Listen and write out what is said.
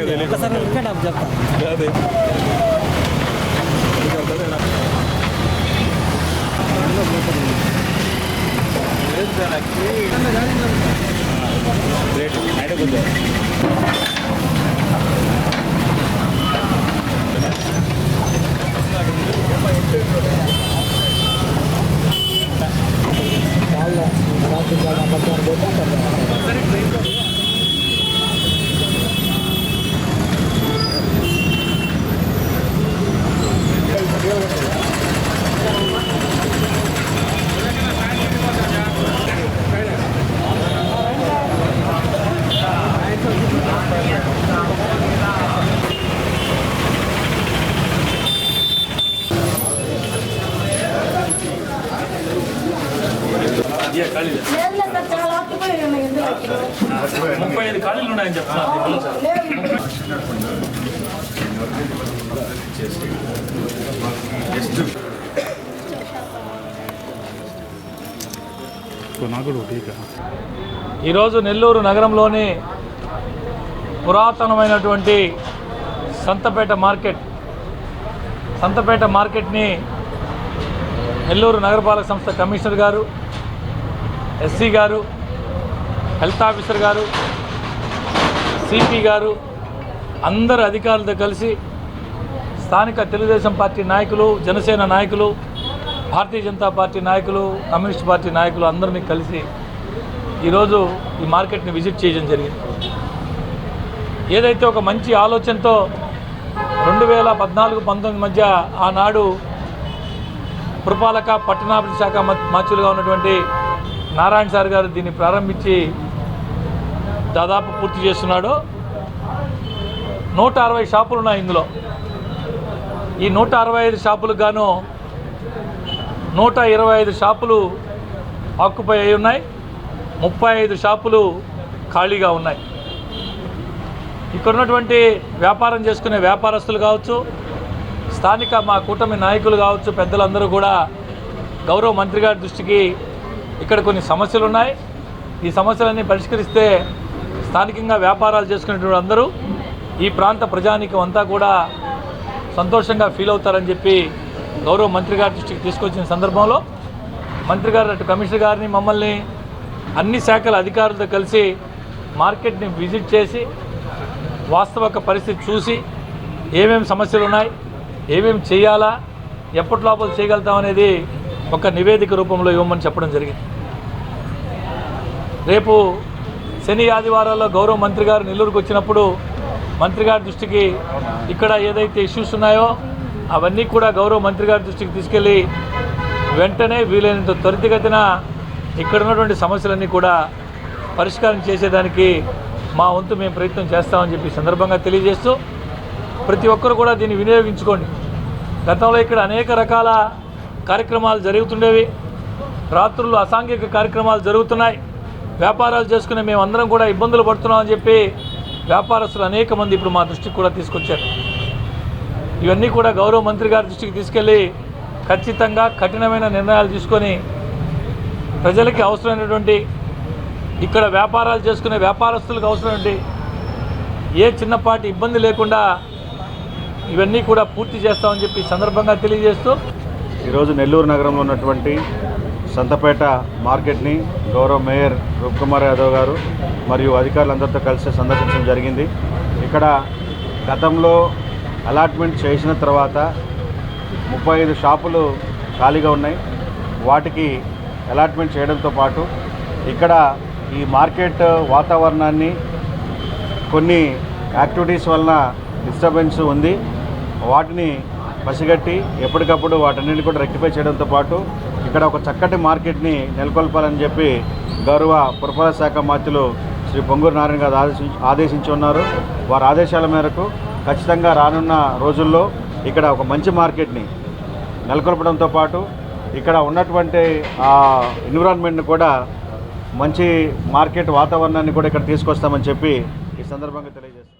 తెలియదు. ఒకసారి ఇంకా నాకు చెప్తాను అదే నీకు అర్థమేనా? లేదు సార్ యాక్చువల్లీ రేట్ అయితే కొంచెం ముప్పై ఐదు ఖాళీలు ఉన్నాయని చెప్తున్నారు ఈరోజు నెల్లూరు నగరంలోని పురాతనమైనటువంటి సంతపేట మార్కెట్ సంతపేట మార్కెట్ని నెల్లూరు నగరపాలక సంస్థ కమిషనర్ గారు ఎస్సీ గారు హెల్త్ ఆఫీసర్ గారు సిపి గారు అందరు అధికారులతో కలిసి స్థానిక తెలుగుదేశం పార్టీ నాయకులు జనసేన నాయకులు భారతీయ జనతా పార్టీ నాయకులు కమ్యూనిస్ట్ పార్టీ నాయకులు అందరినీ కలిసి ఈరోజు ఈ మార్కెట్ని విజిట్ చేయడం జరిగింది. ఏదైతే ఒక మంచి ఆలోచనతో రెండు వేల పద్నాలుగు పంతొమ్మిది మధ్య ఆనాడు పురపాలక పట్టణాభివృద్ధి శాఖ మ- మార్చులుగా ఉన్నటువంటి నారాయణ సార్ గారు దీన్ని ప్రారంభించి దాదాపు పూర్తి చేస్తున్నాడు. నూట అరవై షాపులు ఉన్నాయి ఇందులో. ఈ నూట అరవై ఐదు షాపులకు గాను నూట ఇరవై ఐదు షాపులు ఆక్యుపై అయి ఉన్నాయి. ముప్పై ఐదు షాపులు ఖాళీగా ఉన్నాయి. ఇక్కడ ఉన్నటువంటి వ్యాపారం చేసుకునే వ్యాపారస్తులు కావచ్చు స్థానిక మా కూటమి నాయకులు కావచ్చు పెద్దలందరూ కూడా గౌరవ మంత్రి గారి దృష్టికి ఇక్కడ కొన్ని సమస్యలు ఉన్నాయి ఈ సమస్యలన్నీ పరిష్కరిస్తే స్థానికంగా వ్యాపారాలు చేసుకునేటువంటి అందరూ ఈ ప్రాంత ప్రజానికి అంతా కూడా సంతోషంగా ఫీల్ అవుతారని చెప్పి గౌరవ మంత్రి గారి దృష్టికి తీసుకొచ్చిన సందర్భంలో మంత్రి గారు అటు కమిషనర్ గారిని మమ్మల్ని అన్ని శాఖల అధికారులతో కలిసి మార్కెట్ని విజిట్ చేసి వాస్తవక పరిస్థితి చూసి ఏమేమి సమస్యలు ఉన్నాయి ఏమేమి చేయాలా ఎప్పటి లోపల చేయగలుగుతాం అనేది ఒక నివేదిక రూపంలో ఇవ్వమని చెప్పడం జరిగింది. రేపు శని ఆదివారాల్లో గౌరవ మంత్రి గారు నెల్లూరుకు వచ్చినప్పుడు మంత్రి గారి దృష్టికి ఇక్కడ ఏదైతే ఇష్యూస్ ఉన్నాయో అవన్నీ కూడా గౌరవ మంత్రి గారి దృష్టికి తీసుకెళ్ళి వెంటనే వీలైనంత త్వరితగతిన ఇక్కడ ఉన్నటువంటి సమస్యలన్నీ కూడా పరిష్కారం చేసేదానికి మా వంతు మేము ప్రయత్నం చేస్తామని చెప్పి సందర్భంగా తెలియజేస్తూ ప్రతి ఒక్కరు కూడా దీన్ని వినియోగించుకోండి. గతంలో ఇక్కడ అనేక రకాల కార్యక్రమాలు జరుగుతుండేవి. రాత్రులు అసాంఘిక కార్యక్రమాలు జరుగుతున్నాయి. వ్యాపారాలు చేసుకునే మేమందరం కూడా ఇబ్బందులు పడుతున్నామని చెప్పి వ్యాపారస్తులు అనేక మంది ఇప్పుడు మా దృష్టికి కూడా తీసుకొచ్చారు. ఇవన్నీ కూడా గౌరవ మంత్రి గారి దృష్టికి తీసుకెళ్ళి ఖచ్చితంగా కఠినమైన నిర్ణయాలు తీసుకొని ప్రజలకి అవసరమైనటువంటి ఇక్కడ వ్యాపారాలు చేసుకునే వ్యాపారస్తులకు అవసరమైనటువంటి ఏ చిన్నపాటి ఇబ్బంది లేకుండా ఇవన్నీ కూడా పూర్తి చేస్తామని చెప్పి సందర్భంగా తెలియజేస్తూ ఈరోజు నెల్లూరు నగరంలో ఉన్నటువంటి సంతపేట మార్కెట్ని గౌరవ మేయర్ రూప్కుమార్ యాదవ్ గారు మరియు అధికారులందరితో కలిసి సందర్శించడం జరిగింది. ఇక్కడ గతంలో అలాట్మెంట్ చేసిన తర్వాత ముప్పై ఐదు షాపులు ఖాళీగా ఉన్నాయి. వాటికి అలాట్మెంట్ చేయడంతో పాటు ఇక్కడ ఈ మార్కెట్ వాతావరణాన్ని కొన్ని యాక్టివిటీస్ వలన డిస్టర్బెన్స్ ఉంది. వాటిని పసిగట్టి ఎప్పటికప్పుడు వాటన్నిటిని కూడా రెక్టిఫై చేయడంతో పాటు ఇక్కడ ఒక చక్కటి మార్కెట్ని నెలకొల్పాలని చెప్పి గౌరవ పురపాలక శాఖ మంత్రులు శ్రీ పొంగూరు నారాయణ గారు ఆదేశించి ఆదేశించి ఉన్నారు. వారి ఆదేశాల మేరకు ఖచ్చితంగా రానున్న రోజుల్లో ఇక్కడ ఒక మంచి మార్కెట్ని నెలకొల్పడంతో పాటు ఇక్కడ ఉన్నటువంటి ఆ ఎన్విరాన్మెంట్ని కూడా మంచి మార్కెట్ వాతావరణాన్ని కూడా ఇక్కడ తీసుకొస్తామని చెప్పి ఈ సందర్భంగా తెలియజేస్తాను